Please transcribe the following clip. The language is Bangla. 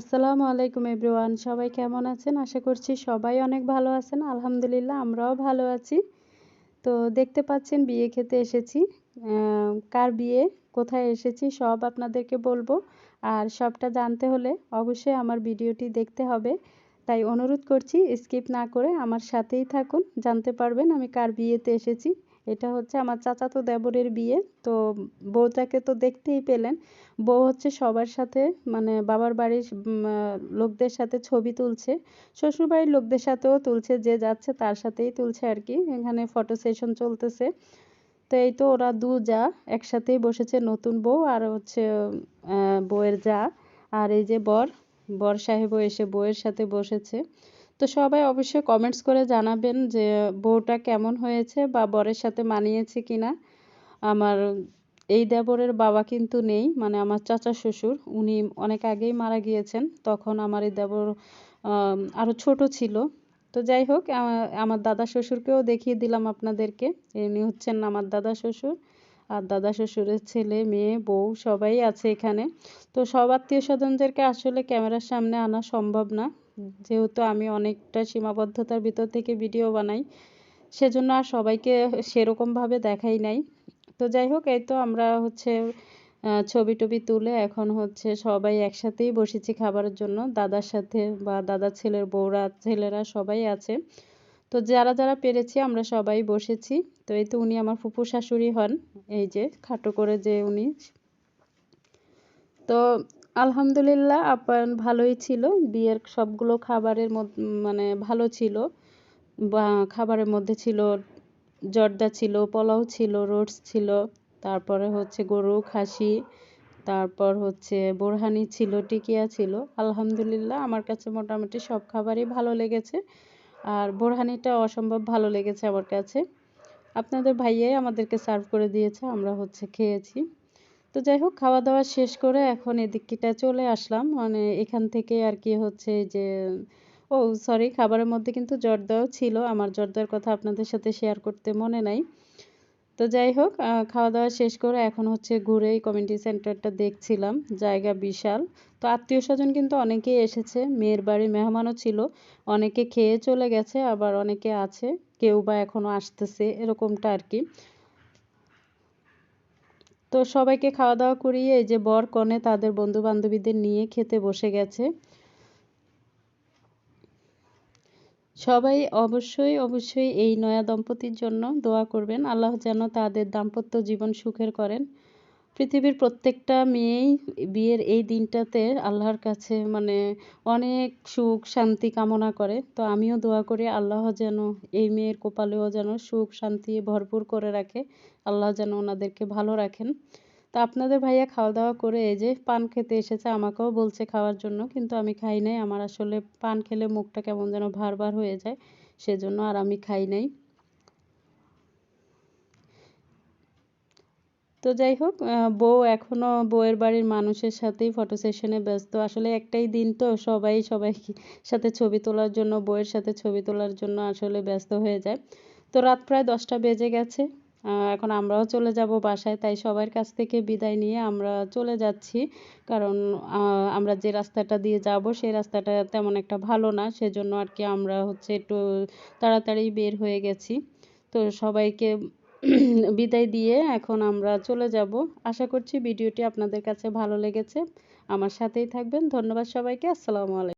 আসসালামু আলাইকুম এভরিওয়ান, সবাই কেমন আছেন? আশা করছি সবাই অনেক ভালো আছেন। আলহামদুলিল্লাহ, আমরাও ভালো আছি। তো দেখতে পাচ্ছেন, বিয়ে খেতে এসেছি। কার বিয়ে, কোথায় এসেছি, সব আপনাদেরকে বলব। আর সবটা জানতে হলে অবশ্যই আমার ভিডিওটি দেখতে হবে। তাই অনুরোধ করছি, স্কিপ না করে আমার সাথেই থাকুন। জানতে পারবেন আমি কার বিয়েতে এসেছি। এটা হচ্ছে আমার চাচাতো দেবরের বিয়ে। তো বউটাকে তো দেখতেই পেলেন। বউ হচ্ছে সবার সাথে মানে বাবার বাড়ির লোকদের সাথে ছবি তুলছে। শ্বশুরবাড়ির লোকদের সাথেও তুলছে, যে যাচ্ছে তার সাথেই তুলছে আর কি। এখানে ফটো সেশন চলতেছে। তো এই তো ওরা দু যা, একসাথেই বসেছে নতুন বউ আর হচ্ছে বউয়ের যা। আর এই যে বর বর সাহেবও এসে বউয়ের সাথে বসেছে। তো সবাই অবশ্যই কমেন্টস করে জানাবেন যে বউটা কেমন হয়েছে বা বরের সাথে মানিয়েছে কিনা। আমার এই দেবরের বাবা কিন্তু নেই মানে আমার চাচা শ্বশুর, উনি অনেক আগেই মারা গিয়েছেন, তখন আমার এই দেবর আরও ছোট ছিল। তো যাই হোক আমার দাদা শ্বশুরকেও দেখিয়ে দিলাম আপনাদেরকে। ইনি হচ্ছেন আমার দাদা শ্বশুর, আর দাদা শ্বশুরের ছেলে, মেয়ে, বউ, সবাই আছে এখানে। তো সব আত্মীয় স্বজনদেরকে আসলে ক্যামেরার সামনে আনা সম্ভব না। যেহেতু আমি অনেকটা সীমাবদ্ধতার ভিতর থেকে ভিডিও বানাই, সেজন্য আর সবাইকে সেরকমভাবে দেখাই নাই। তো যাই হোক, এই তো আমরা হচ্ছে ছবি টবি তুলে এখন হচ্ছে সবাই একসাথেই বসেছি খাবারের জন্য। দাদার সাথে বা দাদার ছেলের, বউরা, ছেলেরা সবাই আছে। তো যারা যারা পেরেছি আমরা সবাই বসেছি। তো এই তো উনি আমার ফুপু শাশুড়ি হন, এই যে খাটো করে যে উনি। তো আলহামদুলিল্লাহ, আপ্যায়ন ভালোই ছিল। বিয়ের সবগুলো খাবারের মানে ভালো ছিল। বা খাবারের মধ্যে ছিল জর্দা ছিল, পোলাও ছিল রোটস ছিল, তারপরে হচ্ছে গরু, খাসি, তারপর হচ্ছে বোরহানি ছিল, টিকিয়া ছিল। আলহামদুলিল্লাহ, আমার কাছে মোটামুটি সব খাবারই ভালো লেগেছে। আর বোরহানিটা অসম্ভব ভালো লেগেছে আমার কাছে। আপনাদের ভাইয়াই আমাদেরকে সার্ভ করে দিয়েছে, আমরা হচ্ছে খেয়েছি। তো যাই হোক খাওয়া দাওয়া শেষ করে এখন এদিকটা চলে আসলাম। মানে এখান থেকে আর কি হচ্ছে যে, ও সরি, খাবারের মধ্যে কিন্তু জর্দাও ছিল। আমার জর্দার কথা আপনাদের সাথে শেয়ার করতে মনে নাই। তো যাই হোক খাওয়া দাওয়া শেষ করে এখন হচ্ছে ঘুরেই কমিউনিটি সেন্টারটা দেখছিলাম। জায়গা বিশাল। তো আত্মীয় স্বজন কিন্তু অনেকেই এসেছে। মেয়ের বাড়ি মেহমানও ছিল। অনেকে খেয়ে চলে গেছে, আবার অনেকে আছে। কেউ বা এখনও আসতেছে, এরকমটা আর কি। তো সবাইকে খাওয়া দাওয়া করিয়ে এই যে বর কনে তাদের বন্ধু বান্ধবীদের নিয়ে খেতে বসে গেছে। সবাই অবশ্যই অবশ্যই এই নয়া দম্পতির জন্য দোয়া করবেন। আল্লাহ যেন তাদের দাম্পত্য জীবন সুখের করেন। পৃথিবীর প্রত্যেকটা মেয়েই বিয়ের এই দিনটাতে আল্লাহর কাছে মানে অনেক সুখ শান্তি কামনা করে। তো আমিও দোয়া করি আল্লাহ যেন এই মেয়ের কপালেও যেন সুখ শান্তি ভরপুর করে রাখে। আল্লাহ যেন ওনাদেরকে ভালো রাখেন। তো আপনাদের ভাইয়া খাওয়া দাওয়া করে এই যে পান খেতে এসেছে, আমাকেও বলছে খাওয়ার জন্য, কিন্তু আমি খাই নাই। আমার আসলে পান খেলে মুখটা কেমন যেন ভার ভার হয়ে যায়, সেজন্য আর আমি খাই নাই। তো যাই হোক বউ এখনও বউয়ের বাড়ির মানুষের সাথেই ফটো সেশনে ব্যস্ত। আসলে একটাই দিন তো, সবাই সবাই সাথে ছবি তোলার জন্য, বউয়ের সাথে ছবি তোলার জন্য আসলে ব্যস্ত হয়ে যায়। তো রাত প্রায় দশটা বেজে গেছে এখন আমরাও চলে যাব বাসায়, তাই সবার কাছ থেকে বিদায় নিয়ে আমরা চলে যাচ্ছি। কারণ আমরা যে রাস্তাটা দিয়ে যাব, সেই রাস্তাটা তেমন একটা ভালো না, সেজন্য আর কি আমরা হচ্ছে একটু তাড়াতাড়ি বের হয়ে গেছি। তো সবাইকে বিদায় দিয়ে এখন আমরা চলে যাব। আশা করছি ভিডিওটি আপনাদের কাছে ভালো লেগেছে। আমার সাথেই থাকবেন। ধন্যবাদ সবাইকে। আসসালামু আলাইকুম।